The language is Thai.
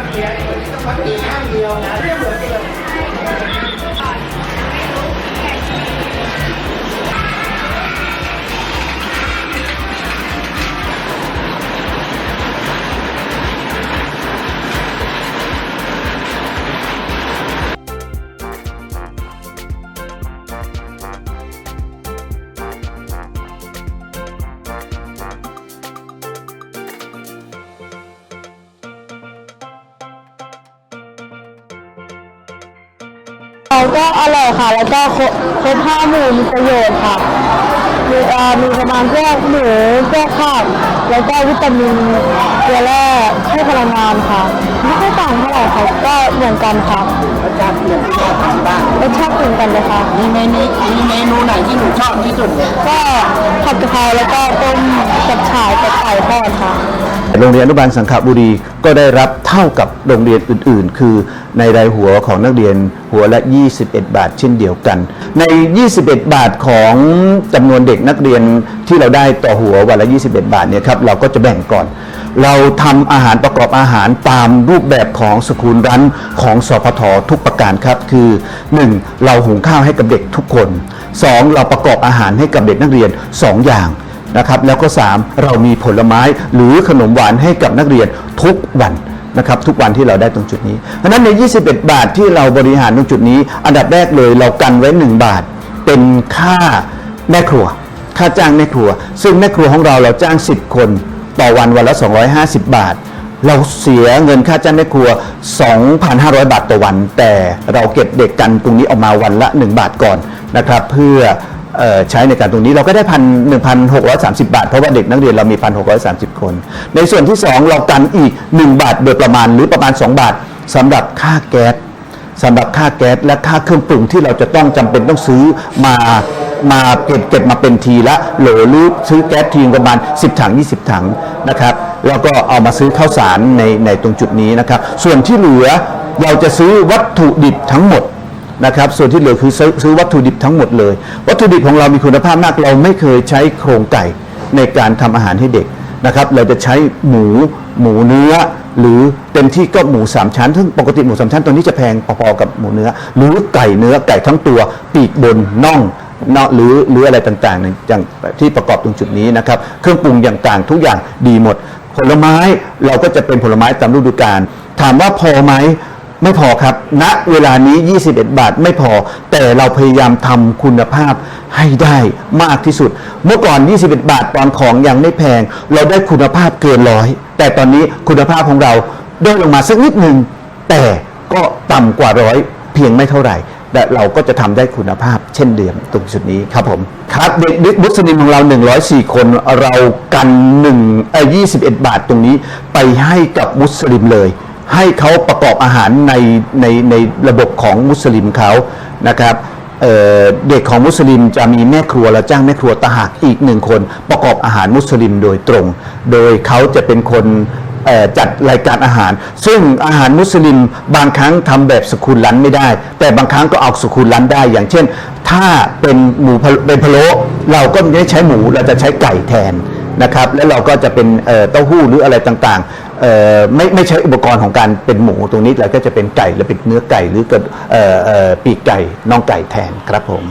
วัดเดียวต้องวัดเดียวข้างเดียวนะเรื่องเหมือน เราก็อร่อยค่ะ แล้วก็ครบครบห้าหมู่มีประโยชน์ค่ะ มีเอ่อมีประมาณพวกหมูพวกข้าวแล้วก็วิตามินเกลือแร่ให้พลังงานค่ะ ไม่ค่อยต่างเท่าไหร่ค่ะ ก็เหมือนกันค่ะ อาจารย์ มกันเลยค่ะมีเมนูมีเมนูไหนที่หนูชอบที่สุดก็ผัดกะเพราแล้วก็ต้มกับฉ่ายกับไก่ทอดค่ะ โรงเรียนอนุบาลสังขบุรีก็ได้รับเท่ากับโรงเรียนอื่น ๆ คือในรายหัวของนักเรียนหัวละ 21 บาทเช่นเดียวกัน ใน 21 บาทของจำนวนเด็กนักเรียนที่เราได้ต่อหัววันละ 21 บาทเนี่ยครับเราก็จะแบ่งก่อน เราทำอาหารประกอบอาหารตามรูปแบบของสกูลรันของสพททุกประการครับ คือ 1. เราหุงข้าวให้กับเด็กทุกคน 2. เราประกอบอาหารให้กับเด็กนักเรียน 2 อย่างนะครับแล้วก็ 3 เรามีผลไม้หรือขนมหวานให้กับนักเรียนทุกวันนะครับทุกวันที่เราได้ตรงจุดนี้เพราะฉะนั้นใน 21 บาทที่เราบริหารตรงจุดนี้ อันดับแรกเลยเรากันไว้ 1 บาท เป็นค่าแม่ครัว ค่าจ้างแม่ครัว ซึ่งแม่ครัวของเราเราจ้าง 10 คน ต่อวันวันละ 250 บาท เราเสียเงินค่าจ้างแม่ครัว 2,500 บาทต่อวัน แต่เราเก็บเด็กกันตรงนี้ออกมาวันละ 1 บาทก่อนนะครับเพื่อใช้ในการตรงนี้เราก็ได้พันหนึ่งพันหกร้อยสามสิบาท เพราะว่าเด็กนักเรียนเรามีพันหกร้อยสามสิบคน ในส่วนที่2เรากันอีก1บาทโดยประมาณหรือประมาณ2บาทสำหรับค่าแก๊สสำหรับค่าแก๊สและค่าเครื่องปรุงที่เราจะต้องจำเป็นต้องซื้อมา มาเก็บเก็บมาเป็นทีละโหลหรือซื้อแก๊สทีประมาณ 10 ถัง 20 ถังนะครับ แล้วก็เอามาซื้อข้าวสารในในตรงจุดนี้นะครับ ส่วนที่เหลือเราจะซื้อวัตถุดิบทั้งหมดนะครับ ส่วนที่เหลือคือซื้อวัตถุดิบทั้งหมดเลย วัตถุดิบของเรามีคุณภาพมาก เราไม่เคยใช้โครงไก่ในการทำอาหารให้เด็กนะครับ เราจะใช้หมูหมูเนื้อหรือเต็มที่ก็หมูสามชั้น ซึ่งปกติหมูสามชั้นตัวนี้จะแพงพอๆกับหมูเนื้อ หรือไก่เนื้อไก่ทั้งตัว ปีกบนน่อง เนาะหรือหรืออะไรต่างๆในอย่างที่ประกอบตรงจุดนี้นะครับ เครื่องปรุงอย่างต่างทุกอย่างดีหมด ผลไม้เราก็จะเป็นผลไม้ตามฤดูกาลถามว่าพอไหมไม่พอครับณเวลานี้ 21 บาทไม่พอ แต่เราพยายามทำคุณภาพให้ได้มากที่สุด เมื่อก่อน 21 บาทตอนของยังไม่แพง เราได้คุณภาพเกินร้อย แต่ตอนนี้คุณภาพของเราด้อยลงมาสักนิดหนึ่งแต่ก็ต่ำกว่าร้อยเพียงไม่เท่าไหร่ แต่เราก็จะทำได้คุณภาพเช่นเดิมตรงจุดนี้ครับผมครับเด็กเด็กมุสลิมของเรา 104 คนเรากัน1เอ่อ21 บาทตรงนี้ไปให้กับมุสลิมเลย ให้เขาประกอบอาหารในในในระบบของมุสลิมเขานะครับเเด็กของมุสลิมจะมีแม่ครัวและจ้างแม่ครัวตะหักอีกหนึ่งคน ประกอบอาหารมุสลิมโดยตรง โดยเขาจะเป็นคน จัดรายการอาหาร ซึ่งอาหารมุสลิมบางครั้งทำแบบสกุลลันไม่ได้ แต่บางครั้งก็เอาสกุลลันได้ อย่างเช่น ถ้าเป็นหมูเป็นพะโล้เราก็ไม่ได้ใช้หมูเราจะใช้ไก่แทนนะครับแล้วเราก็จะเป็นเต้าหู้หรืออะไรต่างๆไม่ไม่ใช้อุปกรณ์ของการเป็นหมูตรงนี้เราก็จะเป็นไก่หรือเป็นเนื้อไก่หรือเกิดปีกไก่น่องไก่แทนครับผม